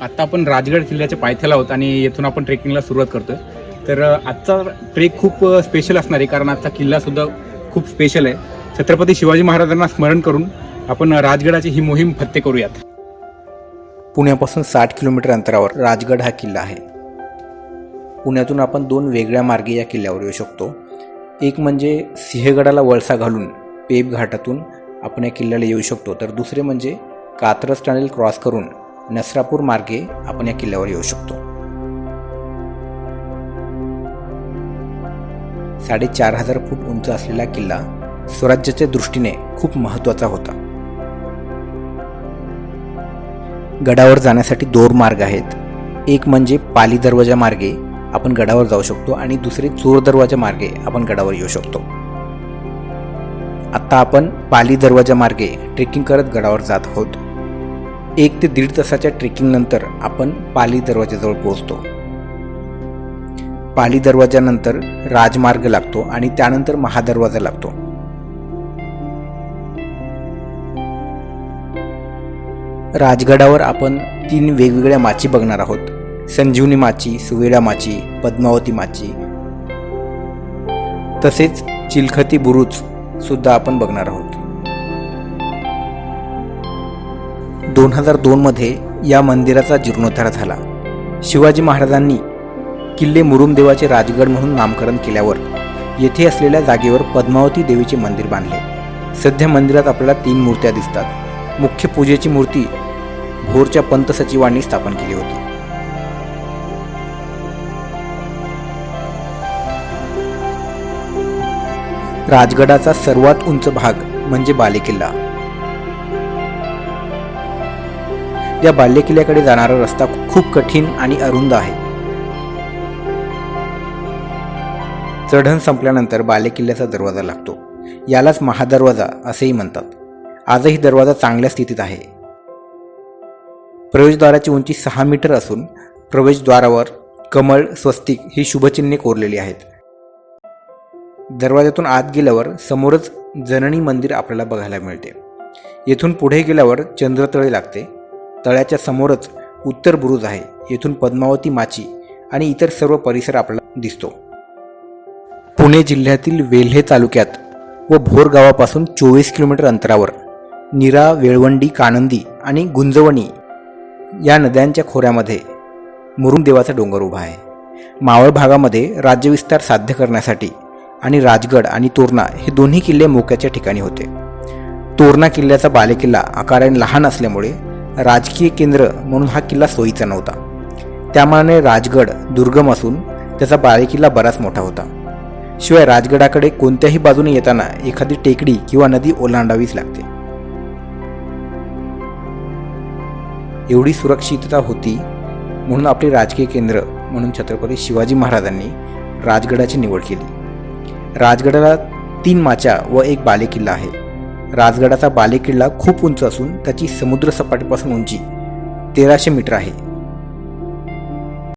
आता आपण राजगड किल्ल्याच्या पायथ्याला आहोत आणि येथून आपण ट्रेकिंगला सुरुवात करतोय. तर आजचा ट्रेक खूप स्पेशल असणार आहे कारण आजचा किल्ला सुद्धा खूप स्पेशल आहे. छत्रपती शिवाजी महाराजांना स्मरण करून आपण राजगडाची ही मोहीम फत्ते करूयात. पुण्यापासून साठ किलोमीटर अंतरावर राजगड हा किल्ला आहे. पुण्यातून आपण दोन वेगळ्या मार्गे या किल्ल्यावर येऊ शकतो. एक म्हणजे सिंहगडाला वळसा घालून पेब घाटातून आपण या किल्ल्याला येऊ शकतो. तर दुसरे म्हणजे कात्रज टनेल क्रॉस करून नसरापूर मार्गे आपण या किल्ल्यावर येऊ शकतो. साडेचार हजार फूट उंच असलेला किल्ला स्वराज्याच्या दृष्टीने खूप महत्त्वाचा होता. गडावर जाण्यासाठी दोन मार्ग आहेत. एक म्हणजे पाली दरवाजा मार्गे आपण गडावर जाऊ शकतो आणि दुसरे चोर दरवाजा मार्गे आपण गडावर येऊ शकतो. आत्ता आपण पाली दरवाजा मार्गे ट्रेकिंग करत गडावर जात आहोत. एक ते दीड तासाच्या ट्रेकिंगनंतर आपण पाली दरवाजाजवळ पोहोचतो. पाली दरवाजानंतर राजमार्ग लागतो आणि त्यानंतर महादरवाजा लागतो. राजगडावर आपण तीन वेगवेगळ्या माची बघणार आहोत. संजीवनी माची सुवेळा माची पद्मावती माची. तसेच चिलखती बुरुज सुद्धा आपण बघणार आहोत. दोन हजार दोनमध्ये या मंदिराचा जीर्णोद्धार झाला. शिवाजी महाराजांनी किल्ले मुरुमदेवाचे राजगड म्हणून नामकरण केल्यावर येथे असलेल्या जागेवर पद्मावती देवीचे मंदिर बांधले. सध्या मंदिरात आपल्याला तीन मूर्त्या दिसतात. मुख्य पूजेची मूर्ती भोरच्या पंत सचिवांनी स्थापन केली होती. राजगडाचा सर्वात उंच भाग म्हणजे बालेकिल्ला. या बाल्यकिल्ल्याकडे जाणारा रस्ता खूप कठीण आणि अरुंद आहे. चढण संपल्यानंतर बालेकिल्ल्याचा दरवाजा लागतो. यालाच महादरवाजा असेही म्हणतात. आजही दरवाजा चांगल्या स्थितीत आहे. प्रवेशद्वाराची उंची सहा मीटर असून प्रवेशद्वारावर कमळ स्वस्तिक ही शुभचिन्हे कोरलेली आहेत. दरवाजातून आत गेल्यावर समोरच जननी मंदिर आपल्याला बघायला मिळते. येथून पुढे गेल्यावर चंद्रतळे लागते. तळ्याच्या समोरच उत्तर बुरुज आहे. येथून पद्मावती माची आणि इतर सर्व परिसर आपल्याला दिसतो. पुणे जिल्ह्यातील वेल्हे तालुक्यात व भोर गावापासून चोवीस किलोमीटर अंतरावर नीरा वेळवंडी कानंदी आणि गुंजवणी या नद्यांच्या खोऱ्यामध्ये मुरुंगदेवाचा डोंगर उभा आहे. मावळ भागामध्ये राज्यविस्तार साध्य करण्यासाठी आणि राजगड आणि तोरणा हे दोन्ही किल्ले मोक्याच्या ठिकाणी होते. तोरणा किल्ल्याचा बालेकिल्ला आकाराने लहान असल्यामुळे राजकीय केंद्र म्हणून हा किल्ला सोयीचा नव्हता. त्यामानाने राजगड दुर्गम असून त्याचा बालेकिल्ला बराच मोठा होता. शिवाय राजगडाकडे कोणत्याही बाजूने येताना एखादी टेकडी किंवा नदी ओलांडावीच लागते. एवढी सुरक्षितता होती म्हणून आपले राजकीय केंद्र म्हणून छत्रपती शिवाजी महाराजांनी राजगडाची निवड केली. राजगडाला तीन माच्या व एक बालेकिल्ला आहे. राजगडाचा बालेकिल्ला खूप उंच असून त्याची समुद्र सपाटीपासून उंची. तेराशे मीटर आहे.